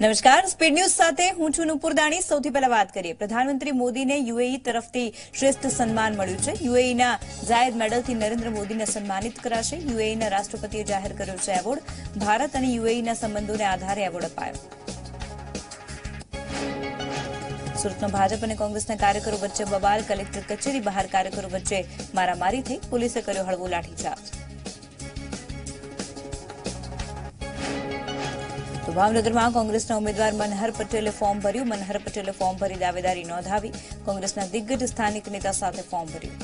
નમસ્કાર. Speed news સાથે હું છું નુપુરદાણી સૌથી પહેલા વાત કરીએ. પ્રધાનમંત્રી મોદીને યુએઈ તરફથી શ્રેષ્ઠ સન્માન મળ્યું છે. યુએઈના જાહેર મેડલથી નરેન્દ્ર મોદીને સન્માનિત કરાશે. યુએઈના રાષ્ટ્રપતિએ જાહેર કર્યો છે એવોર્ડ. ભારત અને યુએઈના સંબંધોને આધારે એવોર્ડ અપાયો. સુરતમાં ભાજપ અને કોંગ્રેસના કાર્યકરો વચ્ચે બબાલ કલેક્ટર કચેરી બહાર કાર્યકરો વચ્ચે મારામારી થઈ. પોલીસે કર્યો હળવો લાઠીચાર્જ. ભાવનગરમાં કોંગ્રેસના ઉમેદવાર મનહર પટેલે ફોર્મ ભર્યું. મનહર પટેલે ફોર્મ ભરી દાવેદારી નોંધાવી કોંગ્રેસના દિગ્ગજ સ્થાનિક નેતા સાથે ફોર્મ ભર્યું.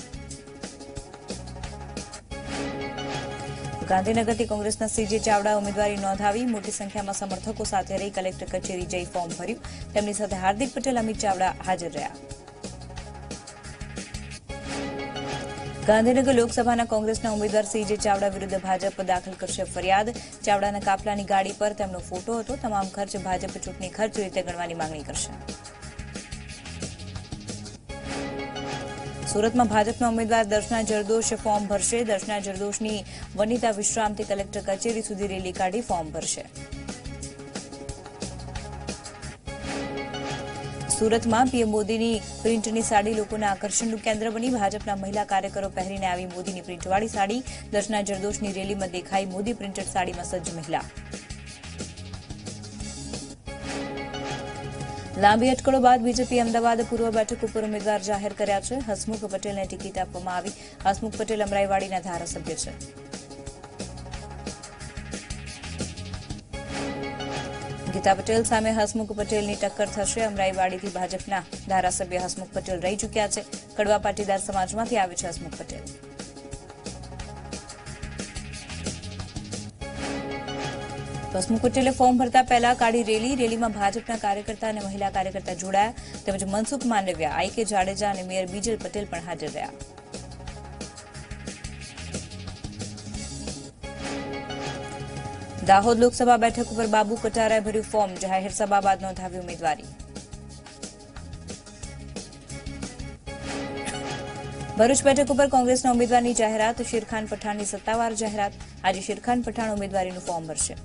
ગાંધીનગરથી કોંગ્રેસના સીજે ચાવડા ઉમેદવારી નોંધાવી મોટી સંખ્યામાં સમર્થકો સાથે રહી કલેક્ટર કચેરી જઈ ફોર્મ ભર્યું. તેમની સાથે હાર્દિક પટેલ, અમિત ચાવડા હાજર રહ્યા. ગાંધીનગર લોકસભાના કોંગ્રેસના ઉમેદવાર સીજે ચાવડા વિરુદ્ધ ભાજપ દાખલ કરશે ફરિયાદ. ચાવડાના કાફલાની ગાડી પર તેમનો ફોટો હતો. તમામ ખર્ચ ભાજપ ચૂંટણી ખર્ચ રીતે ગણવાની માંગણી કરશે. સુરતમાં ભાજપના ઉમેદવાર દર્શના જરદોશ ફોર્મ ભરશે. દર્શના જરદોશની વનિતા વિશ્રામથી કલેક્ટર કચેરી સુધી રેલી કાઢી ફોર્મ ભરશે. સુરતમાં પીએમ મોદીની પ્રિન્ટની સાડી લોકોના આકર્ષણનું કેન્દ્ર બની. ભાજપના મહિલા કાર્યકરો પહેરીને આવી મોદીની પ્રિન્ટવાળી સાડી. દર્શના જરદોશની રેલીમાં દેખાઈ મોદી પ્રિન્ટેડ સાડીમાં સજ્જ મહિલા. લાંબી અટકળો બાદ બીજેપી અમદાવાદ પૂર્વ બેઠક ઉપર ઉમેદવાર જાહેર કર્યા છે. હસમુખ પટેલને ટિકિટ આપવામાં આવી. હસમુખ પટેલ અમરાઈવાડીના ધારાસભ્ય છે. ગીતા પટેલ સામે હસમુખ પટેલની ટક્કર થશે. અમરાઈવાડીથી ભાજપના ધારાસભ્ય હસમુખ પટેલ રહી ચૂક્યા છે. કડવા પાટીદાર સમાજમાંથી આવે છે હસમુખ પટેલ. હસમુખ પટેલે ફોર્મ ભરતા પહેલા કાઢી રેલી. રેલીમાં ભાજપના કાર્યકર્તા અને મહિલા કાર્યકર્તા જોડાયા. તેમજ મનસુખ માંડવિયા, આઈ કે જાડેજા અને મેયર બીજલ પટેલ પણ હાજર રહ્યા. દાહોદ લોકસભા બેઠક ઉપર બાબુ કટારાએ ભર્યું ફોર્મ, જાહેર સભા બાદ નોંધાવી ઉમેદવારી. ભરૂચ બેઠક ઉપર કોંગ્રેસના ઉમેદવારની જાહેરાત, શેરખાન પઠાણની સત્તાવાર જાહેરાત. આજે શેરખાન પઠાણ ઉમેદવારીનું ફોર્મ ભરશે.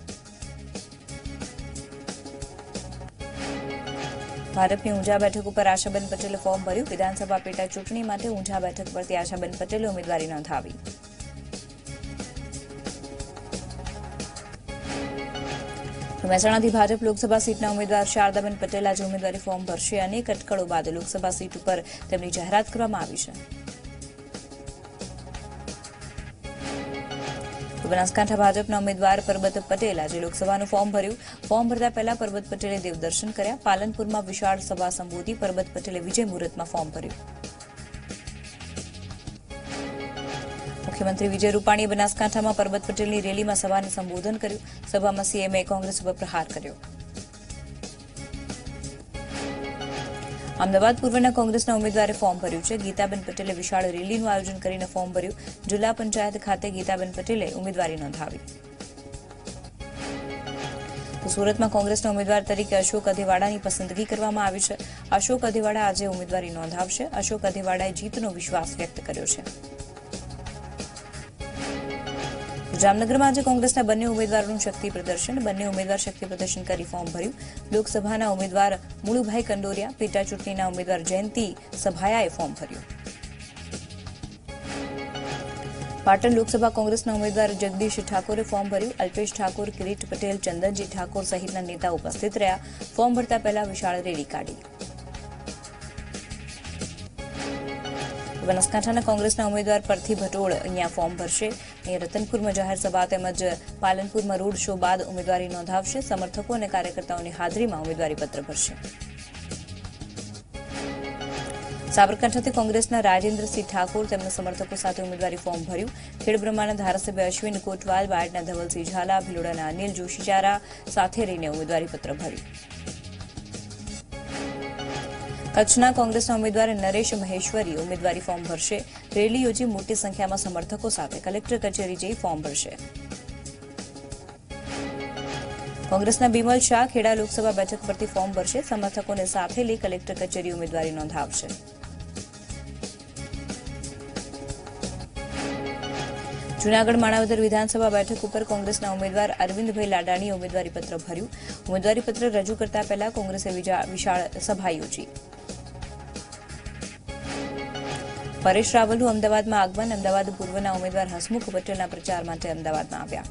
ભાજપની ઊંઝા બેઠક ઉપર આશાબેન પટેલે ફોર્મ ભર્યું. વિધાનસભા પેટા ચૂંટણી માટે ઊંઝા બેઠક પરથી આશાબેન પટેલે ઉમેદવારી નોંધાવી. મહેસાણાથી ભાજપ લોકસભા સીટના ઉમેદવાર શારદાબેન પટેલ આજે ઉમેદવારી ફોર્મ ભરશે અનેક અટકળો બાદ લોકસભા સીટ ઉપર તેમની જાહેરાત કરવામાં આવી છે. બનાસકાંઠા ભાજપના ઉમેદવાર પરબત પટેલ આજે લોકસભાનું ફોર્મ ભર્યું. ફોર્મ ભરતા પહેલા પરબત પટેલે દેવદર્શન કર્યા. પાલનપુરમાં વિશાળ સભા સંબોધી પરબત પટેલે વિજય મુહૂર્તમાં ફોર્મ ભર્યું. મુખ્યમંત્રી વિજય રૂપાણીએ બનાસકાંઠામાં પરબત પટેલની રેલીમાં સભાને સંબોધન કર્યું. સભામાં સીએમએ કોંગ્રેસ ઉપર પ્રહાર કર્યો. અમદાવાદ પૂર્વના કોંગ્રેસના ઉમેદવારે ફોર્મ ભર્યું છે. ગીતાબેન પટેલે વિશાળ રેલીનું આયોજન કરીને ફોર્મ ભર્યું. જિલ્લા પંચાયત ખાતે ગીતાબેન પટેલે ઉમેદવારી નોંધાવી. સુરતમાં કોંગ્રેસના ઉમેદવાર તરીકે અશોક અધેવાડાની પસંદગી કરવામાં આવી છે. અશોક અધેવાડા આજે ઉમેદવારી નોંધાવશે. અશોક અધેવાડાએ જીતનો વિશ્વાસ વ્યક્ત કર્યો છે. જામનગરમાં આજે કોંગ્રેસના બંને ઉમેદવારોનું શક્તિ પ્રદર્શન. બંને ઉમેદવાર શક્તિ પ્રદર્શન કરી ફોર્મ ભર્યું. લોકસભાના ઉમેદવાર મુળુભાઈ કંડોરિયા પેટા ચૂંટણીના ઉમેદવાર જયંતિ સભાયાએ ફોર્મ ભર્યું. પાટણ લોકસભા કોંગ્રેસના ઉમેદવાર જગદીશ ઠાકોરે ફોર્મ ભર્યું. અલ્પેશ ઠાકોર, કિરીટ પટેલ, ચંદનજી ઠાકોર સહિતના નેતા ઉપસ્થિત રહ્યા. ફોર્મ ભરતા પહેલા વિશાળ રેલી કાઢી. બનાસકાંઠાના કોંગ્રેસના ઉમેદવાર પરથી ભટોળ અહીંયા ફોર્મ ભરશે. રતનપુરમાં જાહેર સભા તેમજ પાલનપુરમાં રોડ શો બાદ ઉમેદવારી નોંધાવશે. સમર્થકો અને કાર્યકર્તાઓની હાજરીમાં ઉમેદવારી પત્ર ભરશે. સાબરકાંઠાથી કોંગ્રેસના રાજેન્દ્રસિંહ ઠાકોર તેમના સમર્થકો સાથે ઉમેદવારી ફોર્મ ભર્યું. ખેડબ્રહ્માના ધારાસભ્ય અશ્વિન કોટવાલ, બાયડના ધવલસિંહ ઝાલા, ભિલોડાના અનિલ જોશીચારા સાથે રહીને ઉમેદવારી પત્ર ભર્યું. કચ્છના કોંગ્રેસના ઉમેદવાર નરેશ મહેશ્વરી ઉમેદવારી ફોર્મ ભરશે. રેલી યોજી મોટી સંખ્યામાં સમર્થકો સાથે કલેક્ટર કચેરી જઈ ફોર્મ ભરશે. કોંગ્રેસના બિમલ શાહ ખેડા લોકસભા બેઠક પરથી ફોર્મ ભરશે. સમર્થકોને સાથે લઈ કલેક્ટર કચેરી ઉમેદવારી નોંધાવશે. જૂનાગઢ માણાવદર વિધાનસભા બેઠક ઉપર કોંગ્રેસના ઉમેદવાર અરવિંદભાઈ લાડાણીએ ઉમેદવારી પત્ર ભર્યું. ઉમેદવારી પત્ર રજૂ કરતા પહેલા કોંગ્રેસે વિશાળ સભા યોજી. પરેશ રાવલનું અમદાવાદમાં આગમન, અમદાવાદ પૂર્વના ઉમેદવાર હસમુખ પટેલના પ્રચાર માટે અમદાવાદમાં આવ્યા.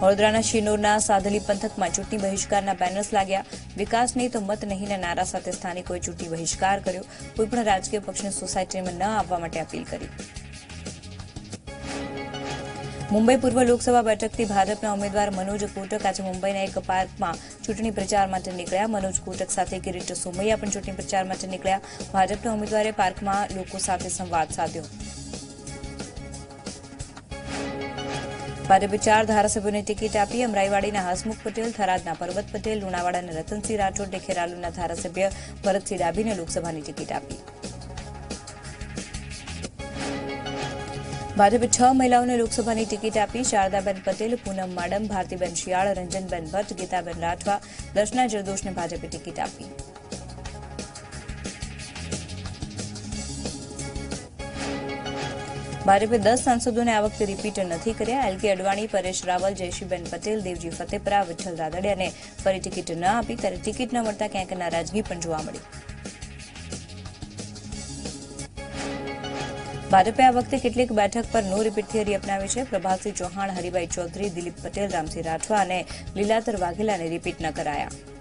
વડોદરાના શિનોરના સાધલી પંથકમાં ચૂંટણી બહિષ્કારના બેનર્સ લાગ્યા. વિકાસ નહીં તો મત નહીંના નારા સાથે સ્થાનિકોએ ચૂંટણી બહિષ્કાર કર્યો. કોઈપણ રાજકીય પક્ષને સોસાયટીમાં ન આવવા માટે અપીલ કરી. મુંબઈ પૂર્વ લોકસભા બેઠકથી ભાજપના ઉમેદવાર મનોજ કોટક આજે મુંબઈના એક પાર્કમાં ચૂંટણી પ્રચાર માટે નીકળ્યા. મનોજ કોટક સાથે કિરીટ સોમૈયા પણ ચૂંટણી પ્રચાર માટે નીકળ્યા. ભાજપના ઉમેદવારે પાર્કમાં લોકો સાથે સંવાદ સાધ્યો. ભાજપે ચાર ધારાસભ્યોને ટિકિટ આપી અમરાઈવાડીના હસમુખ પટેલ, થરાદના પર્વત પટેલ, લુણાવાડાના રતનસિંહ રાઠોડને ખેરાલુના ધારાસભ્ય ભરતસિંહ ડાભીને લોકસભાની ટિકિટ આપી. ભાજપે છ મહિલાઓને લોકસભાની ટિકિટ આપી શારદાબેન પટેલ, પૂનમ માડમ, ભારતીબેન શિયાળ, રંજનબેન ભટ્ટ, ગીતાબેન રાઠવા, દર્શના જરદોશને ભાજપે ટિકિટ આપી. ભાજપે દસ સાંસદોને આ વખતે રિપીટ નથી કર્યા. એલ કે અડવાણી, પરેશ રાવલ, જયશ્રીબેન પટેલ, દેવજી ફતેપરા વિઠ્ઠલ રાદડિયાને ફરી ટિકિટ ન આપી. ત્યારે ટિકિટ ન મળતા ક્યાંક નારાજગી પણ જોવા મળી. ભાજપે આ વખતે કેટલીક બેઠક પર નો રિપીટ થિયરી અપનાવી છે. પ્રભાસિંહ ચૌહાણ, હરિભાઈ ચૌધરી, દિલીપ પટેલ, રામસિંહ રાઠવા અને લીલાધર વાઘેલાને રિપીટ ન કરાયા.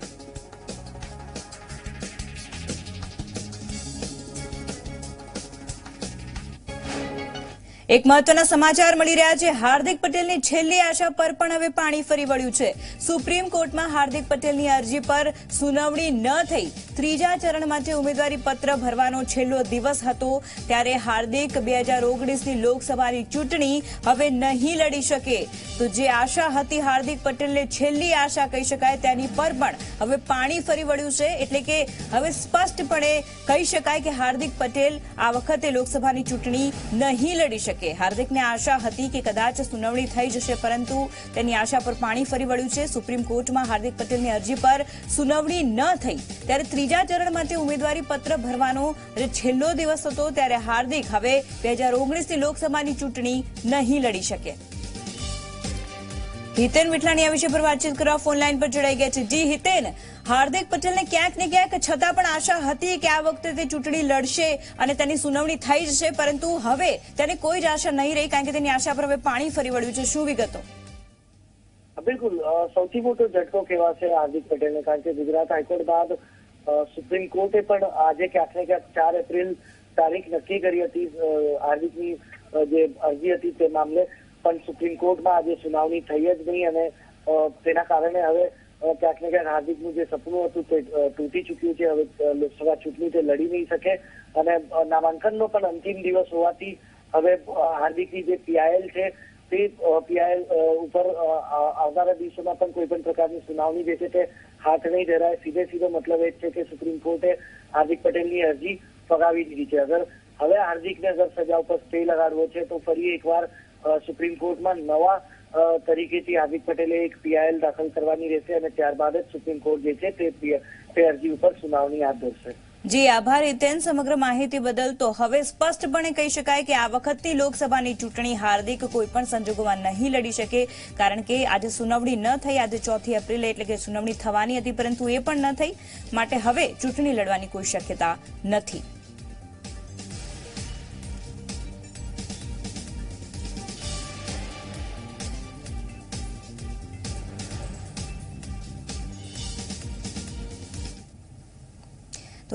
એક મહત્વના સમાચાર મળી રહ્યા છે. હાર્દિક પટેલની છેલ્લી આશા પર પણ હવે પાણી ફરી વળ્યું છે. સુપ્રીમ કોર્ટમાં હાર્દિક પટેલની અરજી પર સુનાવણી ન થઈ. ત્રીજા ચરણ માટે ઉમેદવારી પત્ર ભરવાનો છેલ્લો દિવસ હતો. ત્યારે હાર્દિક બે હજાર ઓગણીસની લોકસભાની ચૂંટણી હવે નહીં લડી શકે. તો જે આશા હતી હાર્દિક પટેલને છેલ્લી આશા કહી શકાય તેની પર પણ હવે પાણી ફરી વળ્યું છે. એટલે કે હવે સ્પષ્ટપણે કહી શકાય કે હાર્દિક પટેલ આ વખતે લોકસભાની ચૂંટણી નહીં લડી શકે. હાર્દિકને આશા હતી કે કદાચ સુનાવણી થઈ જશે, પરંતુ તેની આશા પર પાણી ફરી વળ્યું છે. સુપ્રીમ કોર્ટમાં હાર્દિક પટેલની અરજી પર સુનાવણી ન થઈ, ત્યારે ત્રીજા ચરણ માટે ઉમેદવારી પત્ર ભરવાનો છેલ્લો દિવસ હતો, ત્યારે હાર્દિક હવે બે હજાર ઓગણીસની લોકસભાની ચૂંટણી નહીં લડી શકે. હિતેન મિઠલાણી આ વિષય પર વાતચીત કરવા ફોન લાઈન પર જોડાઈ ગયા છે. જી હિતેન, હાર્દિક પટેલને ક્યાંક ને ક્યાંક છતાં પણ આશા હતી કે આ વખતે તે ચૂંટણી લડશે અને તેની સુનાવણી થઈ જશે, પરંતુ હવે તેને કોઈ જ આશા નહીં રહી, કારણ કે તેની આશા પર હવે પાણી ફરી વળ્યું છે. શું વિગતો? બિલકુલ. સૌથી મોટો ઝટકો કહેવાશે હાર્દિક પટેલને? કારણ કે ગુજરાત હાઈકોર્ટ બાદ સુપ્રીમ કોર્ટે પણ આજે ક્યાંક ને ક્યાંક ચાર એપ્રિલ તારીખ નક્કી કરી હતી હાર્દિકની જે અરજી હતી તે મામલે. પણ સુપ્રીમ કોર્ટમાં આજે સુનાવણી થઈ જ નહીં અને તેના કારણે હવે ક્યાંક ને ક્યાંક હાર્દિકનું જે સપનું હતું તે તૂટી ચૂક્યું છે. હવે લોકસભા ચૂંટણી તે લડી નહીં શકે અને નામાંકનનો પણ અંતિમ દિવસ હોવાથી હવે હાર્દિકની જે પીઆઈએલ છે તે પીઆઈએલ ઉપર આવનારા દિવસોમાં પણ કોઈ પણ પ્રકારની સુનાવણી જે છે તે હાથ નહીં ધરાય. સીધે સીધો મતલબ એ છે કે સુપ્રીમ કોર્ટે હાર્દિક પટેલની અરજી ફગાવી દીધી છે. અગર હવે હાર્દિકને અગર સજા ઉપર સ્ટે લગાડવો છે તો ફરી એકવાર સુપ્રીમ કોર્ટમાં નવા તરીકેથી હાર્દિક પટેલે એક પીઆઈએલ દાખલ કરવાની રહેશે અને ત્યારબાદ જ સુપ્રીમ કોર્ટ જે છે તે અરજી ઉપર સુનાવણી હાથ ધરશે. જી, આભાર, હિતેન. સમગ્ર માહિતી બદલ તો હવે સ્પષ્ટપણે કહી શકાય કે આ વખતની લોકસભાની ચૂંટણી હાર્દિક કોઈપણ સંજોગોમાં નહીં લડી શકે, કારણ કે આજે સુનાવણી ન થઈ. આજે ચોથી એપ્રિલે એટલે કે સુનાવણી થવાની હતી, પરંતુ એ પણ ન થઈ. માટે હવે ચૂંટણી લડવાની કોઈ શક્યતા નથી.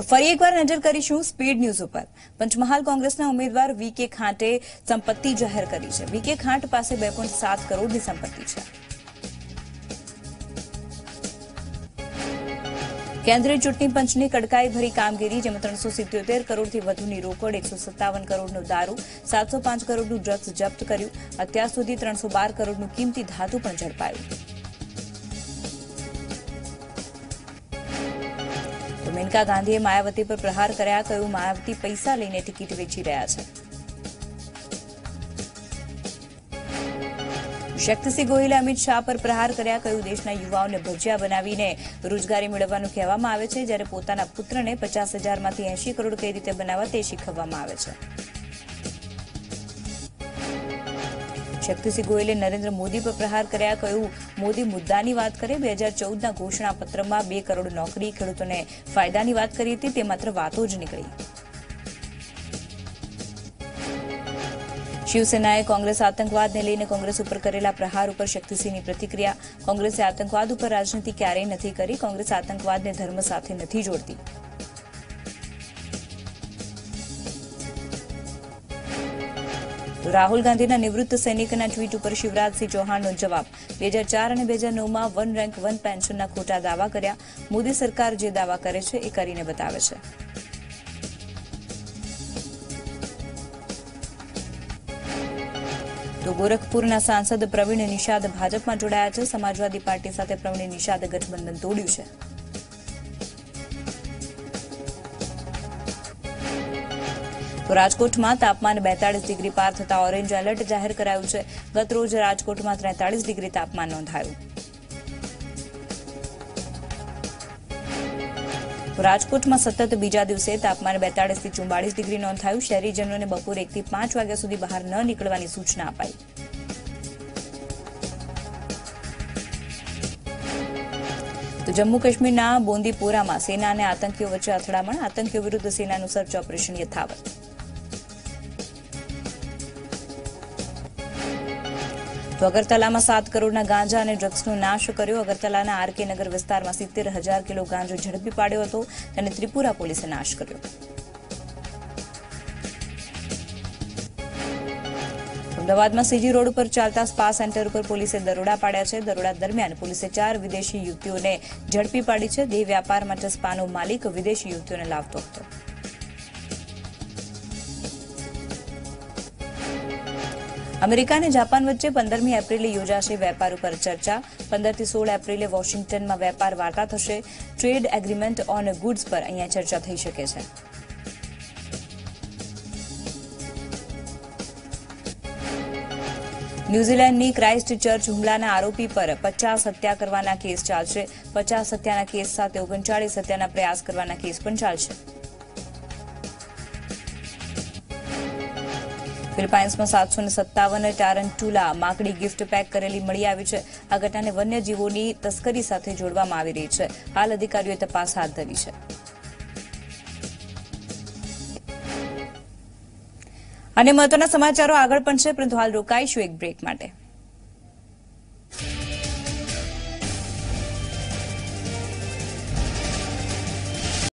તો ફરી એકવાર નજર કરીશું સ્પીડ ન્યૂઝ ઉપર. પંચમહાલ કોંગ્રેસના ઉમેદવાર વી કે ખાંટે સંપત્તિ જાહેર કરી છે. વી કે ખાંટ પાસે બે પોઈન્ટ સાત કરોડની સંપત્તિ છે. કેન્દ્રીય ચૂંટણી પંચની કડકાઈ ભરી કામગીરી, જેમાં ત્રણસો સિત્યોતેર કરોડથી વધુની રોકડ, એકસો સત્તાવન કરોડનું દારૂ, સાતસો પાંચ કરોડનું ડ્રગ્સ જપ્ત કર્યું. અત્યાર સુધી ત્રણસો બાર કરોડનું કિંમતી ધાતુ પણ ઝડપાયું. મેનકા ગાંધીએ માયાવતી પર પ્રહાર કર્યા, કહ્યું, માયાવતી પૈસા લઈને ટિકિટ વેચી રહ્યા છે. શક્તિસિંહ ગોહિલે અમિત શાહ પર પ્રહાર કર્યા, કહ્યું, દેશના યુવાઓને ભજીયા બનાવીને રોજગારી મેળવવાનું કહેવામાં આવે છે. જ્યારે પોતાના પુત્રને પચાસ હજારમાંથી એંશી કરોડ કઈ રીતે બનાવવા તે શીખવવામાં આવે છે. શક્તિસિંહ ગોયલે નરેન્દ્ર મોદી પર પ્રહાર કર્યા. કહ્યું, મોદી મુદ્દાની વાત કરે, બે હજાર ચૌદના ઘોષણાપત્રમાં બે કરોડ નોકરી, ખેડૂતોને ફાયદાની વાત કરી હતી, તે માત્ર વાતો જ નીકળી. શિવસેનાએ કોંગ્રેસ આતંકવાદને લઈને કોંગ્રેસ ઉપર કરેલા પ્રહાર ઉપર શક્તિસિંહની પ્રતિક્રિયા. કોંગ્રેસે આતંકવાદ ઉપર રાજનીતિ ક્યારેય નથી કરી, કોંગ્રેસ આતંકવાદને ધર્મ સાથે નથી જોડતી. તો રાહુલ ગાંધીના નિવૃત્ત સૈનિકના ટ્વીટ ઉપર શિવરાજસિંહ ચૌહાણનો જવાબ. બે હજાર ચાર અને બે હજાર નવમાં વન રેન્ક, વન પેન્શનના ખોટા દાવા કર્યા. મોદી સરકાર જે દાવા કરે છે એ કરીને બતાવે છે. તો ગોરખપુરના સાંસદ પ્રવીણ નિષાદ ભાજપમાં જોડાયા છે. સમાજવાદી પાર્ટી સાથે પ્રવીણ નિષાદે ગઠબંધન તોડ્યું છે. તો રાજકોટમાં તાપમાન બેતાળીસ ડિગ્રી પાર થતા ઓરેન્જ એલર્ટ જાહેર કરાયું છે. ગત રોજ રાજકોટમાં ત્રેતાળીસ ડિગ્રી તાપમાન નોંધાયું. રાજકોટમાં સતત બીજા દિવસે તાપમાન બેતાળીસથી ચુમ્બાળીસ ડિગ્રી નોંધાયું. શહેરીજનોને બપોરે એકથી પાંચ વાગ્યા સુધી બહાર ન નીકળવાની સૂચના અપાઈ. તો જમ્મુ કાશ્મીરના બોંદીપોરામાં સેના અને આતંકીઓ વચ્ચે અથડામણ. આતંકીઓ વિરુદ્ધ સેનાનું સર્ચ ઓપરેશન યથાવત. તો અગરતલામાં સાત કરોડના ગાંજા અને ડ્રગ્સનો નાશ કર્યો. અગરતલાના આરકે નગર વિસ્તારમાં સિત્તેર હજાર કિલો ગાંજો ઝડપી પાડ્યો હતો તેને ત્રિપુરા પોલીસે નાશ કર્યો. અમદાવાદમાં સીજી રોડ ઉપર ચાલતા સ્પા સેન્ટર ઉપર પોલીસે દરોડા પાડ્યા છે. દરોડા દરમિયાન પોલીસે ચાર વિદેશી યુવતીઓને ઝડપી પાડી છે. દેહ વ્યાપાર માટે સ્પાનો માલિક વિદેશી યુવતીઓને લાવતો હતો. અમેરિકા અને જાપાન વચ્ચે પંદરમી એપ્રિલે યોજાશે વેપાર ઉપર ચર્ચા. પંદરથી સોળ એપ્રિલે વોશિંગ્ટનમાં વેપાર વાર્તા થશે. ટ્રેડ એગ્રીમેન્ટ ઓન ગુડ્સ પર અહીંયા ચર્ચા થઈ શકે છે. ન્યૂઝીલેન્ડની ક્રાઇસ્ટ ચર્ચ હુમલાના આરોપી પર પચાસ હત્યા કરવાના કેસ ચાલશે. પચાસ હત્યાના કેસ સાથે ઓગણચાળીસ હત્યાના પ્રયાસ કરવાના કેસ પણ ચાલશે. ફિલિપાઇન્સમાં સાતસો ને સત્તાવન ટારન્ટુલા માકડી ગિફ્ટ પેક કરેલી મળી આવી છે. આ ઘટનાને વન્યજીવોની તસ્કરી સાથે જોડવામાં આવી રહી છે. હાલ અધિકારીઓએ તપાસ હાથ ધરી છે. અને મહત્વના સમાચારો આગળ પણ છે. પરંતુ હાલ રોકાઈશું એક બ્રેક માટે.